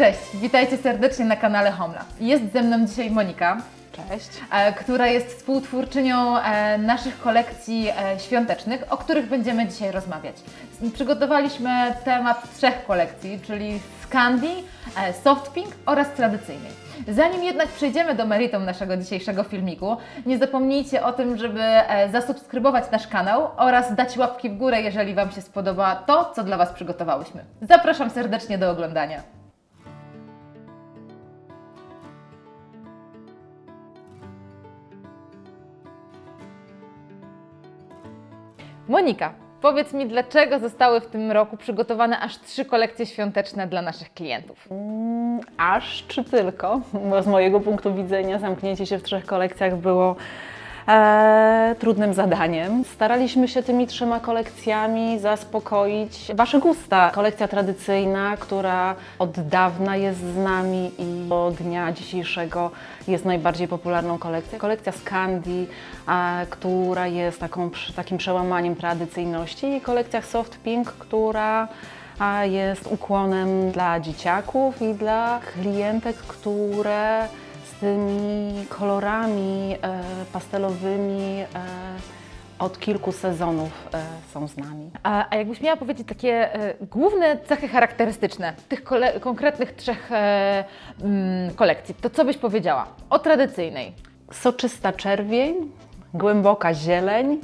Cześć, witajcie serdecznie na kanale Homla. Jest ze mną dzisiaj Monika, Cześć. e, która jest współtwórczynią e, naszych kolekcji e, świątecznych, o których będziemy dzisiaj rozmawiać. Przygotowaliśmy temat trzech kolekcji, czyli Scandi, e, Soft Pink oraz tradycyjnej. Zanim jednak przejdziemy do meritum naszego dzisiejszego filmiku, nie zapomnijcie o tym, żeby zasubskrybować nasz kanał oraz dać łapki w górę, jeżeli Wam się spodoba to, co dla Was przygotowałyśmy. Zapraszam serdecznie do oglądania. Monika, powiedz mi, dlaczego zostały w tym roku przygotowane aż trzy kolekcje świąteczne dla naszych klientów? Mm, Aż czy tylko? Bo z mojego punktu widzenia zamknięcie się w trzech kolekcjach było e, trudnym zadaniem. Staraliśmy się tymi trzema kolekcjami zaspokoić Wasze gusta. Kolekcja tradycyjna, która od dawna jest z nami i do dnia dzisiejszego jest najbardziej popularną kolekcją. Kolekcja Scandi, e, która jest taką, takim przełamaniem tradycyjności i kolekcja Soft Pink, która a jest ukłonem dla dzieciaków i dla klientek, które tymi kolorami e, pastelowymi e, od kilku sezonów e, są z nami. A, a jakbyś miała powiedzieć takie główne cechy charakterystyczne tych konkretnych trzech mm, kolekcji, to co byś powiedziała o tradycyjnej? Soczysta czerwień, głęboka zieleń,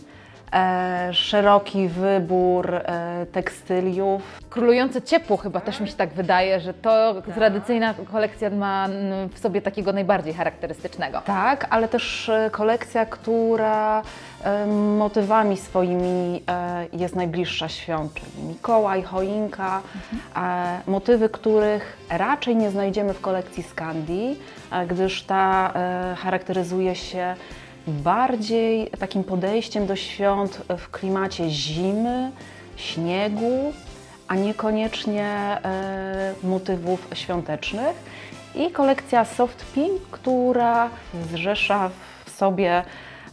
szeroki wybór e, tekstyliów, Królujące ciepło chyba też mi się tak wydaje, że to tradycyjna kolekcja ma mm, w sobie takiego najbardziej charakterystycznego. Tak, ale też e, kolekcja, która e, motywami swoimi e, jest najbliższa świąt, czyli Mikołaj, choinka, e, motywy, których raczej nie znajdziemy w kolekcji Scandi, e, gdyż ta e, charakteryzuje się bardziej takim podejściem do świąt w klimacie zimy, śniegu, a niekoniecznie e, motywów świątecznych. I kolekcja Soft Pink, która zrzesza w sobie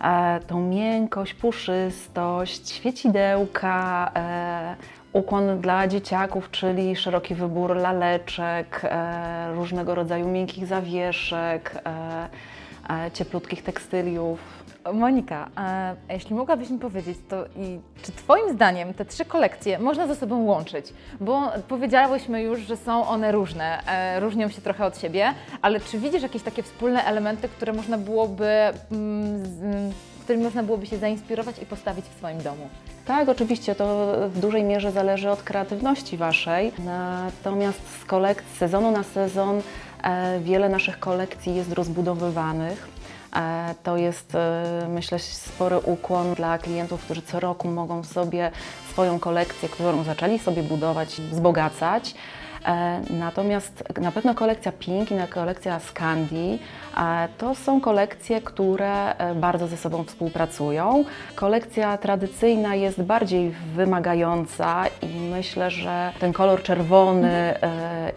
e, tą miękkość, puszystość, świecidełka, e, ukłon dla dzieciaków, czyli szeroki wybór laleczek, różnego rodzaju miękkich zawieszek, cieplutkich tekstyliów. Monika, a jeśli mogłabyś mi powiedzieć, to i czy Twoim zdaniem te trzy kolekcje można ze sobą łączyć? Bo powiedziałyśmy już, że są one różne, e, różnią się trochę od siebie, ale czy widzisz jakieś takie wspólne elementy, które można byłoby, mm, z, którymi można byłoby się zainspirować i postawić w swoim domu? Tak, oczywiście to w dużej mierze zależy od kreatywności Waszej. Natomiast z kolekcji, sezonu na sezon e, wiele naszych kolekcji jest rozbudowywanych. E, to jest, e, myślę, spory ukłon dla klientów, którzy co roku mogą sobie swoją kolekcję, którą zaczęli sobie budować, wzbogacać. E, Natomiast na pewno kolekcja Pink i kolekcja Scandi e, to są kolekcje, które e, bardzo ze sobą współpracują. Kolekcja tradycyjna jest bardziej wymagająca i myślę, że ten kolor czerwony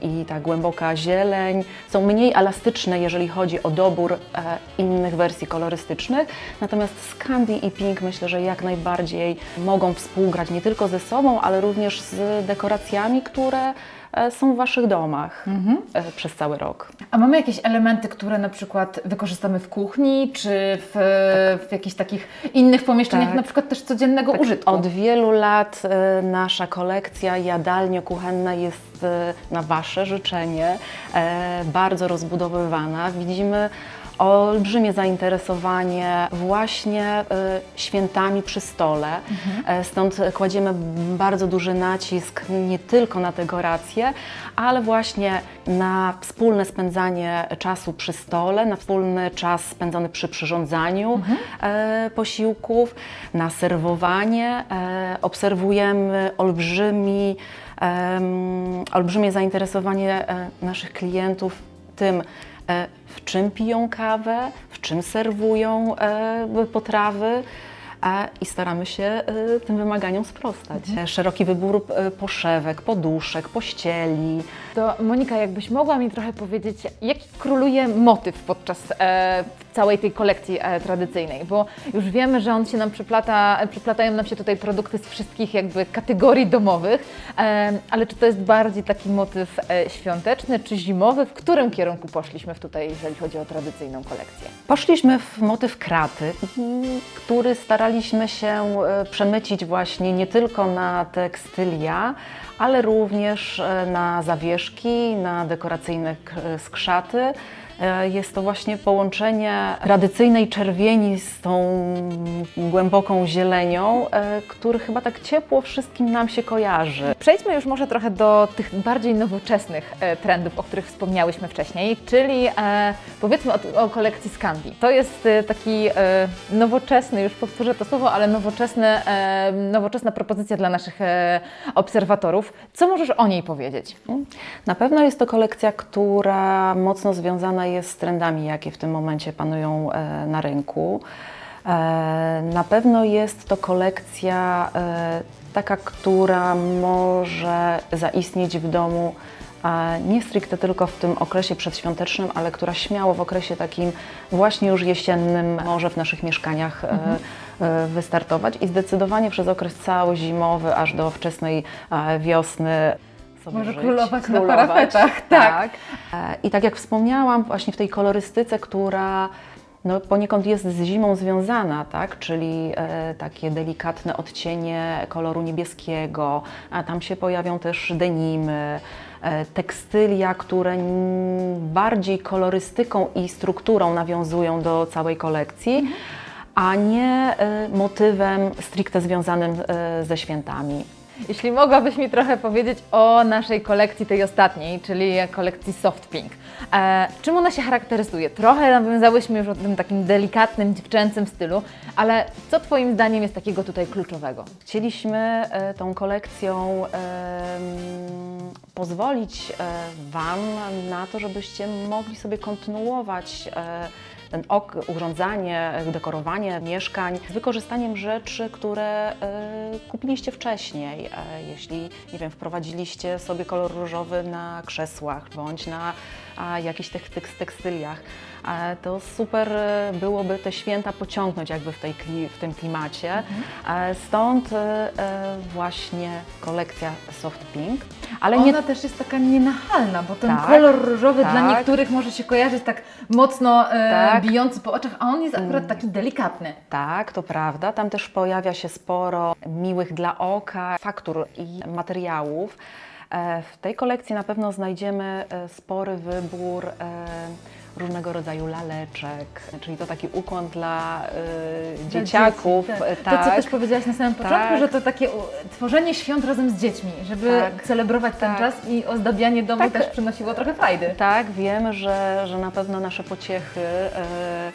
i ta głęboka zieleń są mniej elastyczne, jeżeli chodzi o dobór innych wersji kolorystycznych. Natomiast Scandi i Pink myślę, że jak najbardziej mogą współgrać nie tylko ze sobą, ale również z dekoracjami, które są w Waszych domach e, przez cały rok. A mamy jakieś elementy, które na przykład wykorzystamy w kuchni, czy w, w jakichś takich innych pomieszczeniach, Tak. na przykład też codziennego użytku? Od wielu lat e, nasza kolekcja jadalnio-kuchenna jest e, na Wasze życzenie e, bardzo rozbudowywana. Widzimy olbrzymie zainteresowanie właśnie e, świętami przy stole. E, Stąd kładziemy bardzo duży nacisk nie tylko na dekoracje, ale właśnie na wspólne spędzanie czasu przy stole, na wspólny czas spędzony przy przyrządzaniu e, posiłków, na serwowanie. E, obserwujemy olbrzymi, olbrzymie zainteresowanie naszych klientów tym, w czym piją kawę, w czym serwują e, potrawy. e, I staramy się e, tym wymaganiom sprostać. E, Szeroki wybór e, poszewek, poduszek, pościeli, To Monika, jakbyś mogła mi trochę powiedzieć, jaki króluje motyw podczas e, całej tej kolekcji e, tradycyjnej? Bo już wiemy, że on się nam przyplata, przyplatają nam się tutaj produkty z wszystkich jakby kategorii domowych, e, ale czy to jest bardziej taki motyw e, świąteczny czy zimowy? W którym kierunku poszliśmy w tutaj, jeżeli chodzi o tradycyjną kolekcję? Poszliśmy w motyw kraty, który staraliśmy się e, przemycić właśnie nie tylko na tekstylia, ale również e, na na dekoracyjne skrzaty. E, Jest to właśnie połączenie tradycyjnej czerwieni z tą głęboką zielenią, e, który chyba tak ciepło wszystkim nam się kojarzy. Przejdźmy już może trochę do tych bardziej nowoczesnych e, trendów, o których wspomniałyśmy wcześniej, czyli powiedzmy o, o kolekcji Scandi. To jest taki nowoczesny, już powtórzę to słowo, ale nowoczesne, e, nowoczesna propozycja dla naszych obserwatorów. Co możesz o niej powiedzieć? Na pewno jest to kolekcja, która mocno związana jest z trendami, jakie w tym momencie panują e, na rynku. E, Na pewno jest to kolekcja e, taka, która może zaistnieć w domu nie stricte tylko w tym okresie przedświątecznym, ale która śmiało w okresie takim właśnie już jesiennym może w naszych mieszkaniach e, wystartować i zdecydowanie przez okres cały zimowy aż do wczesnej wiosny sobie Może żyć, królować na parapetach, tak. E, I tak jak wspomniałam, właśnie w tej kolorystyce, która no, poniekąd jest z zimą związana, tak? czyli e, takie delikatne odcienie koloru niebieskiego, a tam się pojawią też denimy, e, tekstylia, które bardziej kolorystyką i strukturą nawiązują do całej kolekcji, a nie e, motywem stricte związanym e, ze świętami. Jeśli mogłabyś mi trochę powiedzieć o naszej kolekcji, tej ostatniej, czyli kolekcji Soft Pink. E, czym ona się charakteryzuje? Trochę nawiązałyśmy już o tym takim delikatnym, dziewczęcym stylu, ale co Twoim zdaniem jest takiego tutaj kluczowego? Chcieliśmy e, tą kolekcją em, pozwolić e, Wam na to, żebyście mogli sobie kontynuować e, ten ok, urządzanie, dekorowanie mieszkań z wykorzystaniem rzeczy, które e, kupiliście wcześniej. E, jeśli, nie wiem, wprowadziliście sobie kolor różowy na krzesłach bądź na a, jakichś tych, tych tekstyliach, to super e, byłoby te święta pociągnąć jakby w, tej, w tym klimacie. E, Stąd e, właśnie kolekcja Soft Pink, ale Ona nie też jest taka nienachalna, bo ten Tak, kolor różowy dla tak. niektórych może się kojarzyć tak mocno Tak. bijący po oczach, a on jest akurat taki delikatny. Tak, to prawda. Tam też pojawia się sporo miłych dla oka faktur i materiałów. E, W tej kolekcji na pewno znajdziemy e, spory wybór e, różnego rodzaju laleczek, czyli to taki ukłon dla Dla dzieciaków. dzieci, e, tak. To, co też powiedziałaś na samym początku, Tak. że to takie tworzenie świąt razem z dziećmi, żeby Tak. celebrować ten Tak. czas i ozdabianie domu Tak. też przynosiło trochę frajdy. Tak, wiemy, że, że na pewno nasze pociechy e,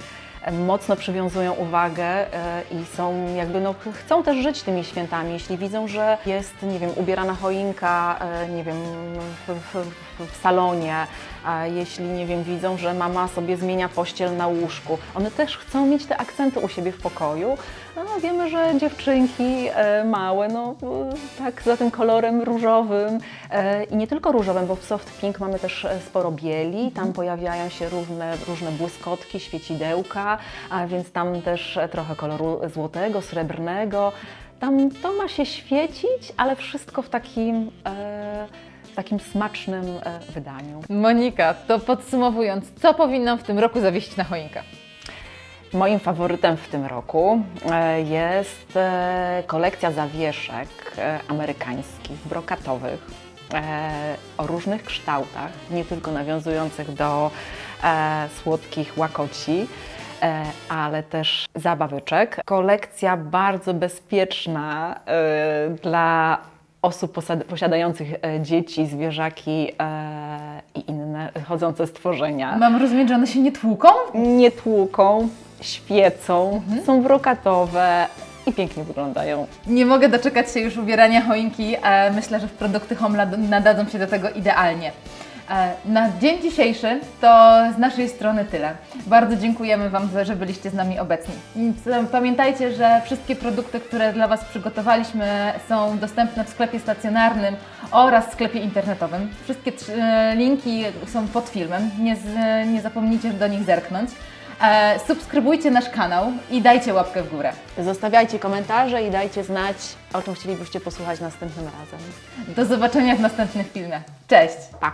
mocno przywiązują uwagę e, i są jakby, no, ch- chcą też żyć tymi świętami. Jeśli widzą, że jest, nie wiem, ubierana choinka, e, nie wiem, w, w, w salonie, jeśli, nie wiem, widzą, że mama sobie zmienia pościel na łóżku, one też chcą mieć te akcenty u siebie w pokoju. No, wiemy, że dziewczynki e, małe, no e, tak za tym kolorem różowym e, i nie tylko różowym, bo w Soft Pink mamy też sporo bieli, tam pojawiają się różne, różne błyskotki, świecidełka, a więc tam też trochę koloru złotego, srebrnego. Tam to ma się świecić, ale wszystko w takim, e, w takim smacznym e, wydaniu. Monika, to podsumowując, co powinnam w tym roku zawiesić na choinkę? Moim faworytem w tym roku e, jest e, kolekcja zawieszek amerykańskich, brokatowych, o różnych kształtach, nie tylko nawiązujących do słodkich łakoci, ale też zabaweczek. Kolekcja bardzo bezpieczna dla osób posiadających e, dzieci, zwierzaki e, i inne chodzące stworzenia Mam rozumieć, że one się nie tłuką? nie tłuką, świecą, są brokatowe i pięknie wyglądają. Nie mogę doczekać się już ubierania choinki. E, myślę, że w produkty Home nadadzą się do tego idealnie. E, Na dzień dzisiejszy to z naszej strony tyle. Bardzo dziękujemy Wam, że byliście z nami obecni. P- Pamiętajcie, że wszystkie produkty, które dla Was przygotowaliśmy są dostępne w sklepie stacjonarnym oraz sklepie internetowym. Wszystkie e, linki są pod filmem, nie, nie zapomnijcie do nich zerknąć. E, Subskrybujcie nasz kanał i dajcie łapkę w górę. Zostawiajcie komentarze i dajcie znać, o czym chcielibyście posłuchać następnym razem. Do zobaczenia w następnych filmach. Cześć! Pa!